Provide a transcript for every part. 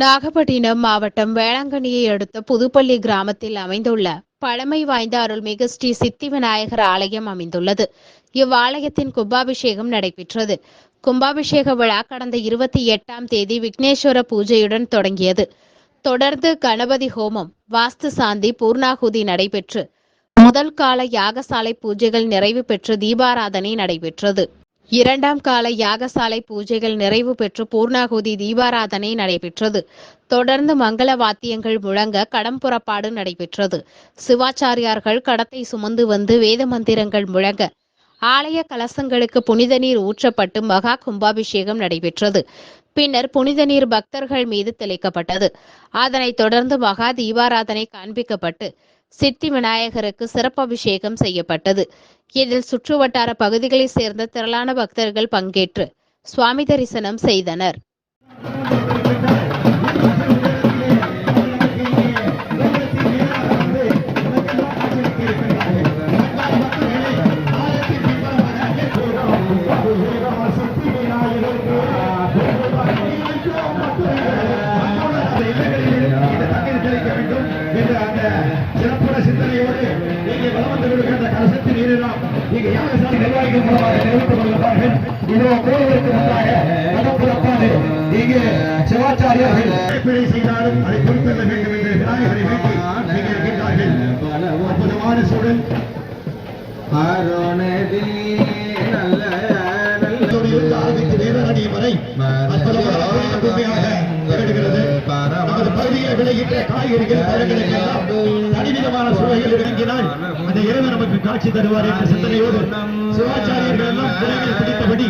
நாகப்பட்டினம் மாவட்டம் வேளாங்கண்ணியை அடுத்த புதுப்பள்ளி கிராமத்தில் அமைந்துள்ள பழமை வாய்ந்த அருள்மிகு ஸ்ரீ சித்தி விநாயகர் ஆலயம் அமைந்துள்ளது. இவ்வாலயத்தின் கும்பாபிஷேகம் நடைபெற்றது. கும்பாபிஷேக விழா கடந்த இருபத்தி எட்டாம் தேதி விக்னேஸ்வர பூஜையுடன் தொடங்கியது. தொடர்ந்து கணபதி ஹோமம் வாஸ்து சாந்தி பூர்ணாகுதி நடைபெற்று முதல் கால யாகசாலை பூஜைகள் நிறைவு பெற்று தீபாராதனை நடைபெற்றது. இரண்டாம் கால யாகசாலை பூஜைகள் நிறைவு பெற்று பூர்ணாகுதி தீபாராதனை நடைபெற்றது. தொடர்ந்து மங்கள வாத்தியங்கள் முழங்க கடம் புறப்பாடு நடைபெற்றது. சிவாச்சாரியார்கள் கடத்தை சுமந்து வந்து வேத மந்திரங்கள் முழங்க ஆலய கலசங்களுக்கு புனித நீர் ஊற்றப்பட்டு மகா கும்பாபிஷேகம் நடைபெற்றது. பின்னர் புனித நீர் பக்தர்கள் மீது தெளிக்கப்பட்டது. அதனைத் தொடர்ந்து மகா தீபாராதனை காண்பிக்கப்பட்டு சித்தி விநாயகருக்கு சிறப்பபிஷேகம் செய்யப்பட்டது. இதில் சுற்றுவட்டார பகுதிகளைச் சேர்ந்த திரளான பக்தர்கள் பங்கேற்று சுவாமி தரிசனம் செய்தனர். இந்த சிந்தனையோடு இங்கே வலம் வந்து விடுகின்ற கலசத்தில் நீரெல்லாம் இங்கே யாகசாலை நிர்வாகிகள் மூலமாக தெரிவித்துக் கொள்கிறார்கள் இதோ கோவிலுக்கு முன்பாக மதப்புறப்பாடு இங்கே சிவாச்சாரியர்கள். பிழை செய்தாலும் அதை பொறுத்தல்ல வேண்டும் என்று விநாயகரை வேண்டி இங்கே இருக்கின்றார்கள். அற்புதமான சூழல் அருணதி நல்ல இதோடு இருந்து ஆரம்பித்து வேதநடி வரை அற்புதமான கோயில் உண்மையாக திகழ்கிறது நமது பகுதியில் விளைகின்ற காய்கறிகள் பழங்களுக்கு எல்லாம் தனிவிதமான சுவைகள் இறங்கினால் அந்த இரவு நமக்கு காட்சி தருவார் என்ற சிந்தனையோடு சிவாச்சாரியர்கள் எல்லாம் குறைகள் பிடித்தபடி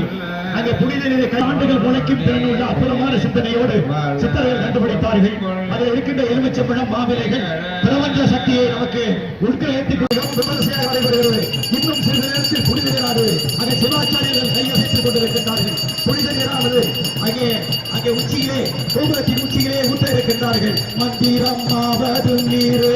அங்கே புனித நிலை ஆண்டுகள் முளைக்கும் திறனுள்ள அற்புதமான சிந்தனையோடு சித்தர்கள் கண்டுபிடித்தார்கள் அதில் இருக்கின்ற எலுமிச்சம்பழம் மாவிலைகள் பிரபஞ்ச சக்தியை நமக்கு உட்கிரகித்துக் கொள்ளும் இன்னும் சிறிது நேரத்தில் புனித நீரானது அங்கே சிவாச்சாரியர்கள் கையசைத்துக் கொண்டிருக்கின்றார்கள். புனித நீரானது அங்கே அங்கே உச்சியிலே கோபுரத்தின் உச்சியிலே ஊற்ற இருக்கின்றார்கள் மந்திரம் மாவது நீரு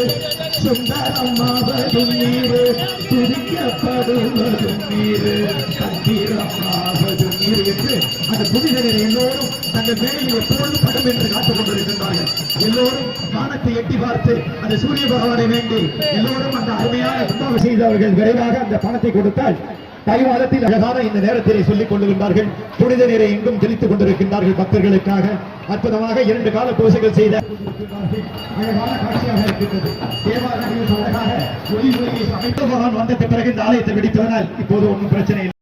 சுந்தரம் மாவது நீரு துதிக்கப்படுவதும் நீரு தந்திரம்மாவதும் நீரு என்று அந்த புனித நீரை எல்லோரும் தங்கள் மேடையில் எப்பொழுது படும் என்று காத்துக் கொண்டிருக்கின்றார்கள். எல்லோரும் வானத்தை எட்டி பார்த்து அந்த சூரிய பகவானை வேண்டி எல்லோரும் அந்த அருமையான கும்பாவை செய்தவர்கள் விரைவாக அந்த பணத்தை கொடுத்தால் தைவாரத்தில் அழகான இந்த நேரத்திலே சொல்லிக் கொண்டிருந்தார்கள். புனித நீரை எங்கும் தெளித்துக் கொண்டிருக்கின்றார்கள் பக்தர்களுக்காக. அற்புதமாக இரண்டு கால பூசைகள் செய்த அழகான காட்சியாக இருக்கின்றது. அழகாக ஒளி ஒளியை வந்த பிறகு இந்த ஆலயத்தை வெடித்தவனால் இப்போது ஒன்றும் பிரச்சனை இல்லை.